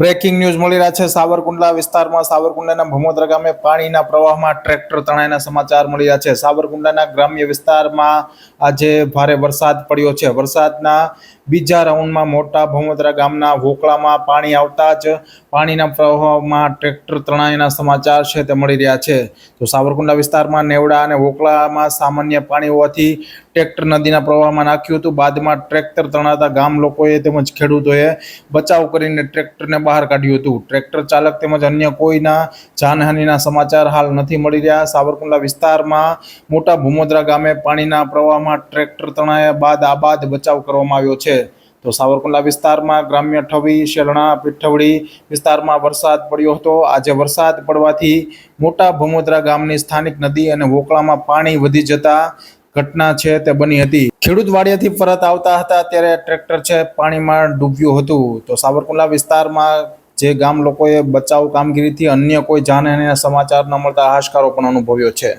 Breaking news મળી રહ્યા છે. સાવરકુંડલા વિસ્તારમાં સાવરકુંડલાના ભમોદરા ગામે પાણીના પ્રવાહમાં ટ્રેક્ટર તણાઈના સમાચાર મળી રહ્યા છે. સાવરકુંડલાના ગ્રામ્ય વિસ્તારમાં આજે ભારે વરસાદ પડ્યો છે. વરસાદના બીજા રાઉન્ડમાં મોટા ભમોદરા ગામના વોકળામાં પાણી આવતા જ પાણીના પ્રવાહમાં ટ્રેક્ટર તણાઈના સમાચાર છે તે મળી રહ્યા છે. તો સાવરકુંડલા વિસ્તારમાં નેવડા અને વોકળામાં સામાન્ય પાણી હોવાથી ટ્રેક્ટર નદીના પ્રવાહમાં નાખ્યું હતું. બાદમાં ટ્રેક્ટર તણાતા ગામ લોકોએ તેમજ ખેડૂતોએ બચાવ કરીને ટ્રેક્ટરને બહાર કાઢ્યું હતું. ટ્રેક્ટર ચાલક તેમજ અન્ય કોઈના જાનહાનિના સમાચાર હાલ નથી મળી રહ્યા. સાવરકુંડલા વિસ્તારમાં મોટા ભૂમોદરા ગામે પાણીના પ્રવાહમાં ટ્રેક્ટર તણાયા બાદ આ બાદ બચાવ કરવામાં આવ્યો છે. તો સાવરકુંડલા વિસ્તારમાં ગ્રામ્ય ઠવી, શેલણા, પીઠવડી વિસ્તારમાં વરસાદ પડ્યો હતો. આજે વરસાદ પડવાથી મોટા ભમોદરા ગામની સ્થાનિક નદી અને વોકળામાં પાણી વધી જતા ઘટના છે તે બની હતી. ખેડૂત વાડિયાથી પરત આવતા હતા ત્યારે ટ્રેક્ટર છે પાણીમાં ડૂબ્યું હતું. તો સાવરકુંડલા વિસ્તારમાં જે ગામ લોકોએ બચાવ કામગીરીથી અન્ય કોઈ જાનહાનિના સમાચાર ન મળતા હાશકારો પણ અનુભવ્યો છે.